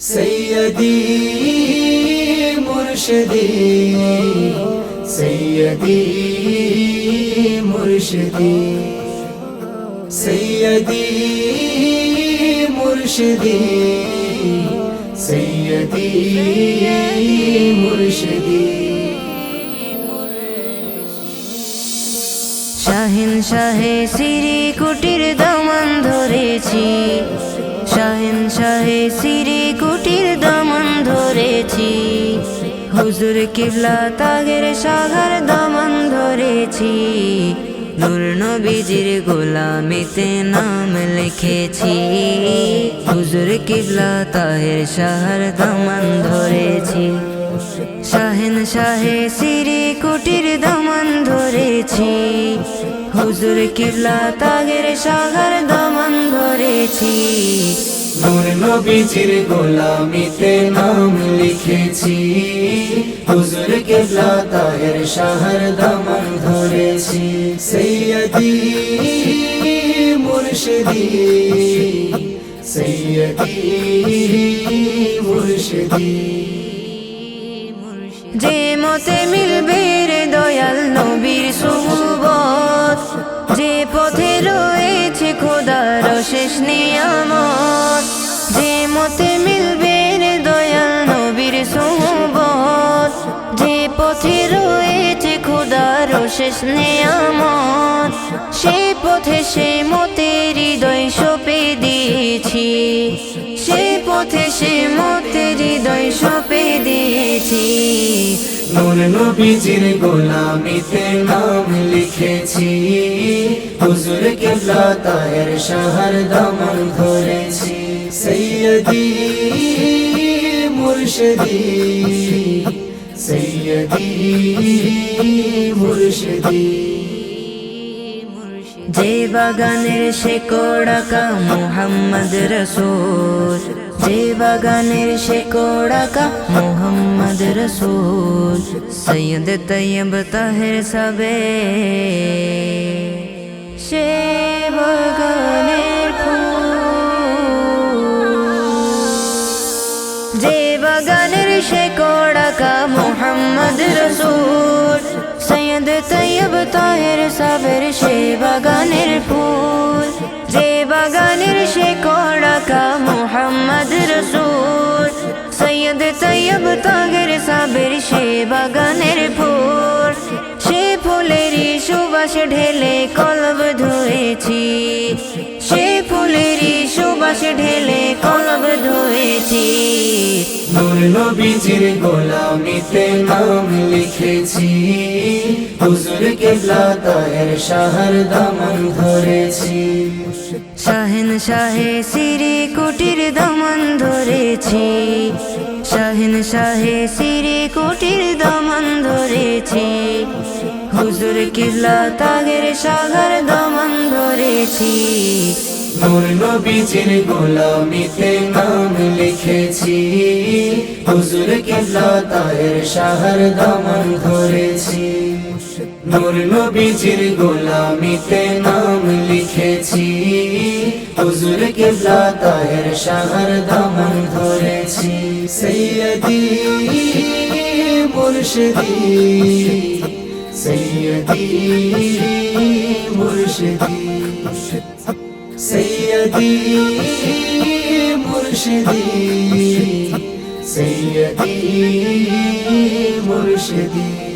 সৈয়দি মুর্শদি সৈয়দি মুর্শদি সৈয়দি মুর্শদি সৈয়দি মুর্শদি শাহিন শাহে শ্রী কুটির দমন ধরেছি শাহিন শাহে সিরি কুটির দমন ধরেছি। হুজুর কিবলা তাগের সাগর দমন ধরেছি। নূর নবীজির গোলামিতে নাম লিখেছি। হুজুর কিবলা তাহের শাহর দমন ধরেছি। শাহেন শাহে সিরি কুটির দমন ধরেছি। হুজুর কিবলা তাগের সাগর দমন ধরেছি। নূর নবীজির গোলামিতে নাম লিখেছি। হুজুর কেবলা তাহের শাহর দামন ধরেছি। সৈয়দি মুর্শিদি সৈয়দি মুর্শিদি। যে মতে মিলবে দয়াল নবীর সুবত যে পথে খোদার শেষ নিয়ামত। যে মতে মিলবে রে দয়াল নবীর সুবত যে পথে রয়েছে খোদার শেষ নিয়ামত। সে পথে সে মতে হৃদয় সপে দিয়েছি। সে পথে সে মতে হৃদয় সপে দিয়েছি। নূর নবীজির গোলামিতে নাম লিখেছি। হুজুর কেবলা তায়ের শহর দমন ধরেছি সৈয়দি মুর্শদি, সৈয়দি মুর্শিদি। যে বাগানের শেকড়াকা মোহাম্মদ রসুল যে বাগানের শেকড়াকা মোহাম্মদ রসুল সৈয়দ তৈয়ব তাহের সবে সে বাগানের যে বাগানের শেকড়াকা মোহাম্মদ রসুল তাহের সে বাগানের ফুল, যে বাগানের শেকড়াকা মোহাম্মদ রসুল। সৈয়দ তৈয়ব তাহের সাবের সে বাগানের ফুল, সে ফুলেরই সুবাস ঢেলে কলব ধুয়েছি। সে ফুলেরই সুবাস ঢেলে কলব নূর নবীজির গোলামিতে নাম লিখেছি। হুজুর কেবলা তাহের শাহর দামন ধরেছি। শাহিন শাহে সিরি কুটির দমন ধরেছি। শাহিন শাহে সিরি কুটির দমন ধরেছি। হুজুর কিবলা তাগের সাগর দমন ধরেছি। নূর নবীজির গোলামিতে নাম লিখেছি। হুজুর কিল্লা তায়ের শহর দামন ধরেছি নূর নবীজির গোলামিতে নাম লিখেছি। হুজুর কিল্লা তায়ের শহর দামন ধরেছি সৈয়দি মুর্শিদি সৈয়দি মুর্শিদি সৈয়দি মুর্শিদি। سيدي مرشدي